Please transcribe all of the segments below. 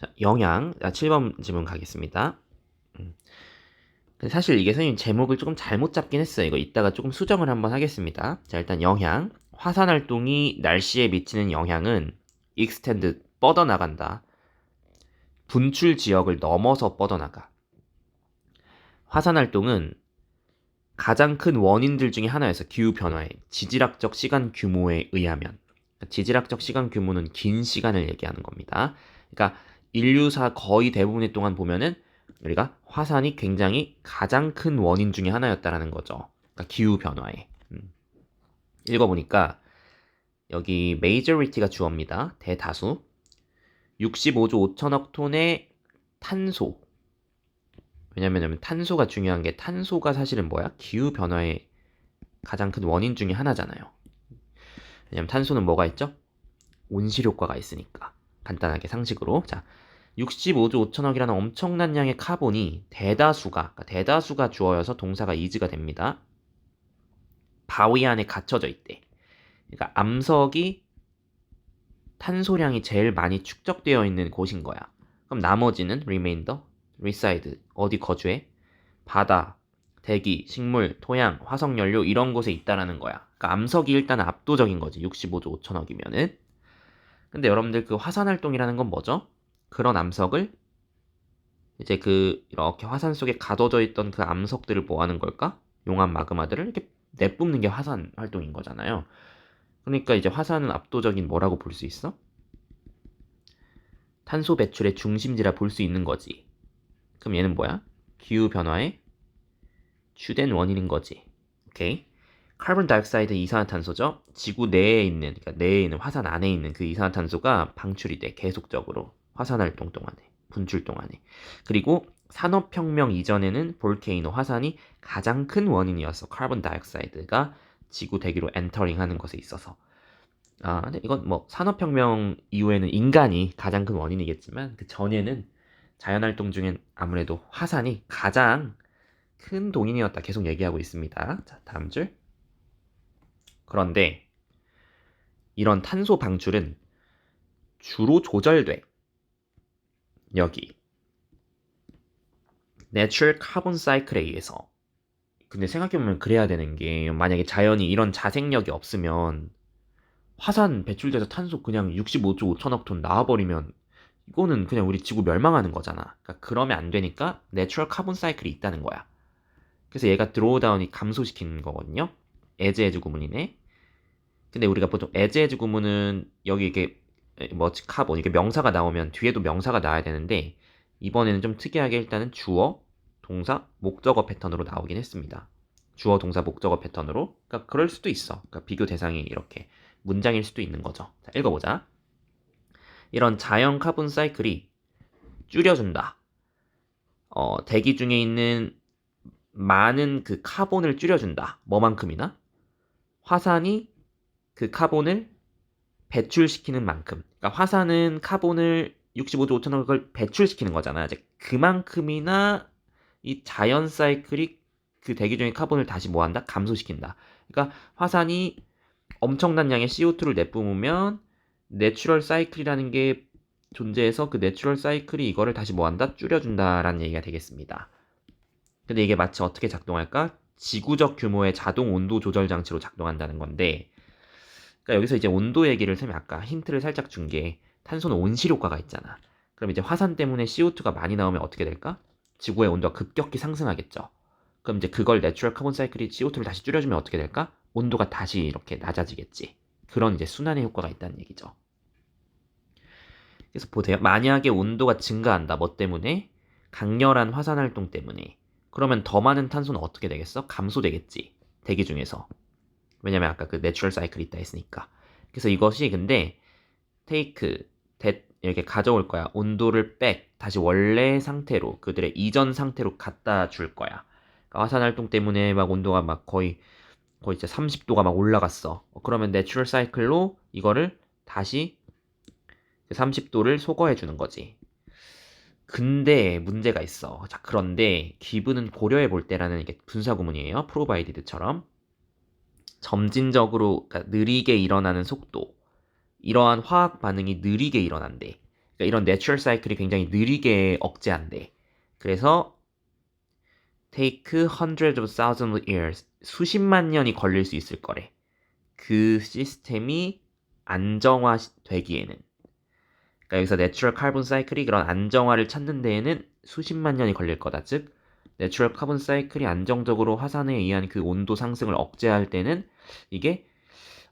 자, 영양. 자, 7번 질문 가겠습니다. 음. 사실 이게 선생님 제목을 조금 잘못 잡긴 했어요. 이거 이따가 조금 수정을 한번 하겠습니다. 자, 일단 영향. 화산 활동이 날씨에 미치는 영향은 extend 뻗어나간다. 분출 지역을 넘어서 뻗어나가. 화산 활동은 가장 큰 원인들 중에 하나여서 기후 변화의 지질학적 시간 규모에 의하면 지질학적 시간 규모는 긴 시간을 얘기하는 겁니다. 그러니까 인류사 거의 대부분의 동안 보면은 우리가 화산이 굉장히 가장 큰 원인 중에 하나였다라는 거죠. 그러니까 기후 변화에. 음. 읽어보니까 여기 majority가 주어입니다. 대다수. 65조 5천억 톤의 탄소. 왜냐면 탄소가 중요한 게 탄소가 사실은 뭐야? 기후 변화의 가장 큰 원인 중에 하나잖아요. 왜냐면 탄소는 뭐가 있죠? 온실 효과가 있으니까. 간단하게 상식으로. 자, 65조 5천억이라는 엄청난 양의 카본이 대다수가, 그러니까 대다수가 주어여서 동사가 이즈가 됩니다. 바위 안에 갇혀져 있대. 그러니까 암석이 탄소량이 제일 많이 축적되어 있는 곳인 거야. 그럼 나머지는 remainder, reside, 어디 거주해? 바다, 대기, 식물, 토양, 화석연료 이런 곳에 있다라는 거야. 그러니까 암석이 일단 압도적인 거지. 65조 5천억이면은. 근데 여러분들 그 화산 활동이라는 건 뭐죠? 그런 암석을 이제 그 이렇게 화산 속에 가둬져 있던 그 암석들을 뭐 하는 걸까? 용암 마그마들을 이렇게 내뿜는 게 화산 활동인 거잖아요. 그러니까 이제 화산은 압도적인 뭐라고 볼 수 있어? 탄소 배출의 중심지라 볼 수 있는 거지. 그럼 얘는 뭐야? 기후 변화의 주된 원인인 거지. 오케이. 카본 다이옥사이드 이산화탄소죠. 지구 내에 있는 그러니까 내에 있는 화산 안에 있는 그 이산화탄소가 방출이 돼 계속적으로 화산 활동 동안에 분출 동안에 그리고 산업혁명 이전에는 볼케이노 화산이 가장 큰 원인이었어. 카본 다이옥사이드가 지구 대기로 엔터링하는 것에 있어서 아 근데 이건 뭐 산업혁명 이후에는 인간이 가장 큰 원인이겠지만 그 전에는 자연활동 중엔 아무래도 화산이 가장 큰 동인이었다 계속 얘기하고 있습니다. 자 다음 줄 그런데 이런 탄소 방출은 주로 조절돼 여기 내추럴 카본 사이클에 의해서 근데 생각해보면 그래야 되는 게 만약에 자연이 이런 자생력이 없으면 화산 배출돼서 탄소 그냥 65조 5천억 톤 나와버리면 이거는 그냥 우리 지구 멸망하는 거잖아. 그러니까 그러면 안 되니까 내추럴 카본 사이클이 있다는 거야. 그래서 얘가 드로우다운이 감소시키는 거거든요. 에즈 에즈 구문이네. 근데 우리가 보통 에즈 에즈 구문은 여기 이게 뭐 카본 이게 명사가 나오면 뒤에도 명사가 나와야 되는데 이번에는 좀 특이하게 일단은 주어, 동사, 목적어 패턴으로 나오긴 했습니다. 주어, 동사, 목적어 패턴으로. 그러니까 그럴 수도 있어. 그러니까 비교 대상이 이렇게 문장일 수도 있는 거죠. 자, 읽어보자. 이런 자연 카본 사이클이 줄여준다. 어, 대기 중에 있는 많은 그 카본을 줄여준다. 뭐만큼이나? 화산이 그 카본을 배출시키는 만큼. 그러니까 화산은 카본을 65조 5천억 을 배출시키는 거잖아. 이제 그만큼이나 이 자연 사이클이 그 대기 중의 카본을 다시 뭐한다? 감소시킨다. 그러니까 화산이 엄청난 양의 CO2를 내뿜으면 내추럴 사이클이라는 게 존재해서 그 내추럴 사이클이 이거를 다시 뭐한다? 줄여준다라는 얘기가 되겠습니다. 근데 이게 마치 어떻게 작동할까? 지구적 규모의 자동 온도 조절 장치로 작동한다는 건데, 그러니까 여기서 이제 온도 얘기를 쌤이 아까 힌트를 살짝 준 게 탄소는 온실 효과가 있잖아. 그럼 이제 화산 때문에 CO2가 많이 나오면 어떻게 될까? 지구의 온도가 급격히 상승하겠죠. 그럼 이제 그걸 내추럴 카본 사이클이 CO2를 다시 줄여주면 어떻게 될까? 온도가 다시 이렇게 낮아지겠지. 그런 이제 순환의 효과가 있다는 얘기죠. 그래서 보세요. 만약에 온도가 증가한다. 뭐 때문에? 강렬한 화산 활동 때문에. 그러면 더 많은 탄소는 어떻게 되겠어? 감소되겠지. 대기 중에서. 왜냐면 아까 그 내추럴 사이클이 있다 했으니까. 그래서 이것이 근데 테이크 대 이렇게 가져올 거야. 온도를 백 다시 원래 상태로 그들의 이전 상태로 갖다 줄 거야. 그러니까 화산 활동 때문에 막 온도가 막 거의 거의 이제 30도가 막 올라갔어. 그러면 내추럴 사이클로 이거를 다시 30도를 소거해 주는 거지. 근데 문제가 있어. 자, 그런데 기분은 고려해 볼 때라는 이게 분사 구문이에요. 프로바이디드처럼. 점진적으로 그러니까 느리게 일어나는 속도. 이러한 화학 반응이 느리게 일어난대. 그러니까 이런 내추럴 사이클이 굉장히 느리게 억제한대. 그래서 take hundreds of thousands of years 수십만 년이 걸릴 수 있을 거래. 그 시스템이 안정화 되기에는 그러니까 여기서 내추럴 카본 사이클이 그런 안정화를 찾는 데에는 수십만 년이 걸릴 거다. 즉 내추럴 카본 사이클이 안정적으로 화산에 의한 그 온도 상승을 억제할 때는 이게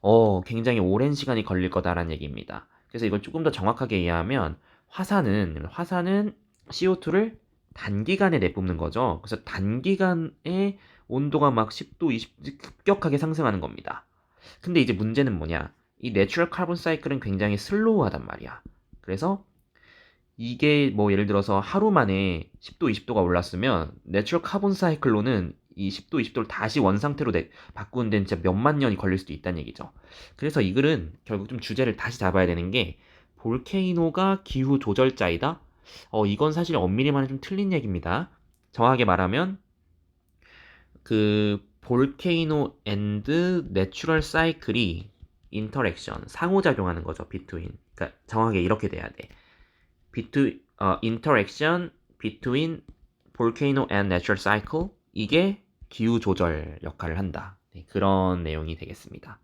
어 굉장히 오랜 시간이 걸릴 거다라는 얘기입니다. 그래서 이걸 조금 더 정확하게 이해하면 화산은 화산은 CO2를 단기간에 내뿜는 거죠. 그래서 단기간에 온도가 막 10도, 20도 급격하게 상승하는 겁니다. 근데 이제 문제는 뭐냐? 이 내추럴 카본 사이클은 굉장히 슬로우하단 말이야. 그래서 이게 뭐 예를 들어서 하루 만에 10도, 20도가 올랐으면 내추럴 카본 사이클로는 이 10도, 20도를 다시 원상태로 내, 바꾸는 데는 진짜 몇만 년이 걸릴 수도 있다는 얘기죠. 그래서 이 글은 결국 좀 주제를 다시 잡아야 되는 게 볼케이노가 기후 조절자이다. 어, 이건 사실 엄밀히 말하면 좀 틀린 얘기입니다. 정확하게 말하면 그 볼케이노 앤드 내추럴 사이클이 인터랙션 상호작용하는 거죠. 비트윈. 그러니까 정확하게 이렇게 돼야 돼. 비트 어 interaction between volcano and natural cycle 이게 기후 조절 역할을 한다. 네, 그런 내용이 되겠습니다.